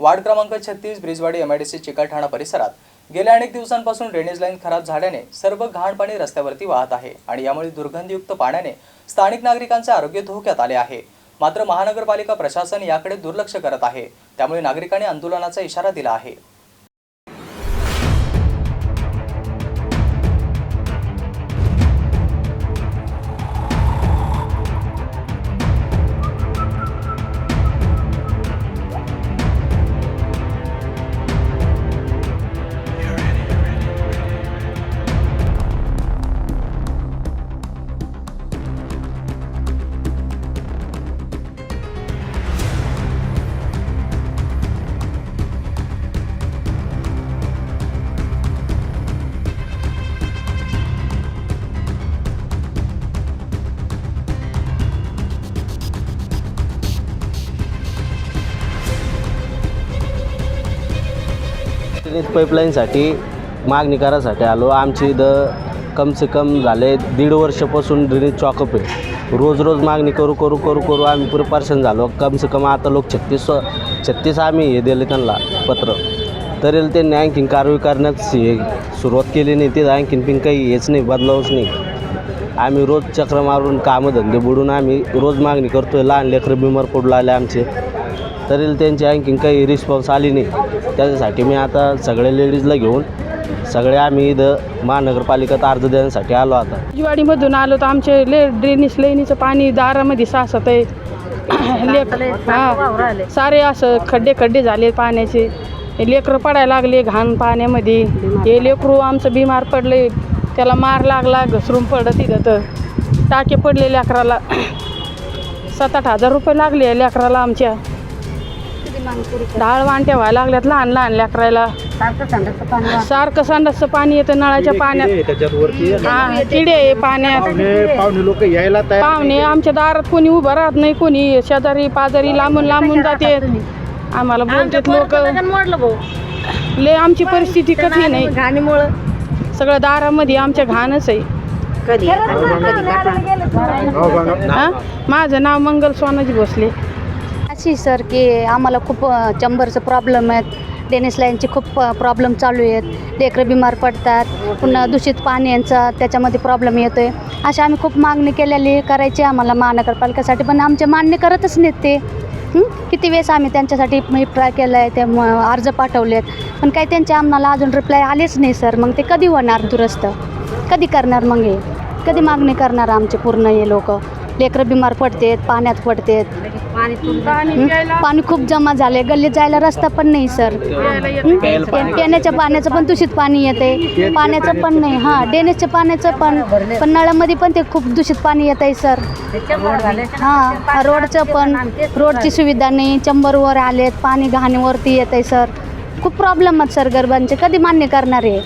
Ward क्रमांक छत्तीस ब्रिजवाडी MIDC Chikalthana परिसरात गेल्या अनेक दिवसांपासून ड्रेनेज लाईन खराब झाल्याने सर्व घाण पाणी रस्त्यावरती वाहत आहे आणि यामुळे दुर्गंधीयुक्त पाण्याने स्थानिक नागरिकांचे आरोग्य धोक्यात आले आहे. मात्र महानगरपालिका प्रशासन याकडे दुर्लक्ष करत आहे. त्यामुळे नागरिकांनी आंदोलनाचा इशारा दिला आहे. ड्रेनेज पाईपलाईनसाठी मागणी करायसाठी आलो. आमची इथं कमसे कम झाले दीड वर्षापासून ड्रेनेज चॉकअप आहे. रोज रोज मागणी करू करू करू करू आम्ही पुरे पर्शन झालो. कम से कम आता लोक छत्तीस छत्तीस आम्ही हे दिले त्यांना पत्र. तरी त्यांनी आणखीन कारवाई करण्यास हे सुरुवात केली नाही. ते आणखीन पण काही हेच नाही बदलावच नाही. आम्ही रोज चक्र मारून कामं धंदे बुडून आम्ही रोज मागणी करतो आहे लहान लेकरं बिमार पडू लागले आमचे. तरी त्यांची आणखीन काही रिस्पॉन्स आली नाही. त्याच्यासाठी मी आता सगळ्या लेडीजला घेऊन सगळे आम्ही इथं महानगरपालिकेत अर्ज देण्यासाठी आलो आता. जिवाडीमधून आलो तर आमचे ले ड्रेनेज लाईनीचं पाणी दारामध्ये साचत आहे. लेक हां. सारे असं खड्डे खड्डे झाले पाण्याचे. हे लेकरं पडायला लागले घाण पाण्यामध्ये. हे लेकरू आमचं बिमार पडले त्याला मार लागला घसरून पडत तिथं तर. टाके पडले लेकराला. सात आठ हजार रुपये लागले लेकराला आमच्या. डाळ वांट्या व्हायला लागल्यात लहान लहान लेकराला सारखं संडासचं पाणी येतं नळाच्या पाण्यात. हा किडे आहे पाण्यात. पाहुणे लोक यायला तयार पाहुणे आमच्या दारात कोणी उभं राहत नाही कोणी शेजारी पाजारी लांबून लांबून जाते. आम्हाला बोलतात लोक. लय आमची परिस्थिती कठीण आहे. घाणीमुळं. सगळं दारामध्ये आमच्या घाणच आहे. कधी? कधी माझं नाव मंगल सोनाजी भोसले. अशी सर की आम्हाला खूप चंबरचं प्रॉब्लेम आहेत. डेनिस लाईनचे खूप प्रॉब्लेम चालू आहेत. लेकरं बिमार पडतात. पुन्हा दूषित पाणी यांचा त्याच्यामध्ये प्रॉब्लेम येतो आहे अशा आम्ही खूप मागणी केलेली करायची आम्हाला महानगरपालिकेसाठी पण आमचे मान्य करतच नाहीत ते. किती वेळेस आम्ही त्यांच्यासाठी मी ट्राय केलं आहे ते अर्ज अर्ज आहेत पण काही त्यांचे आम्हाला अजून रिप्लाय आलेच नाही सर. मग ते कधी होणार दुरुस्त? कधी करणार मग हे? कधी मागणी करणार आमचे पूर्ण हे लोक? लेकरं बिमार पडतेत पाण्यात पडतेत. पाणी खूप जमा झाले गल्लीत जायला रस्ता पण नाही सर. पिण्याच्या पाण्याचं पण दूषित पाणी येते पाण्याचं पण नाही. हां ड्रेनेजच्या पाण्याचं पण पण नळामध्ये पण ते खूप दूषित पाणी येत आहे सर. हां रोडचं पण रोडची सुविधा नाही. चंबरवर आलेत पाणी घाणीवरती येत आहे सर. खूप प्रॉब्लेम आहेत सर गरिबांचे. कधी मान्य करणार आहे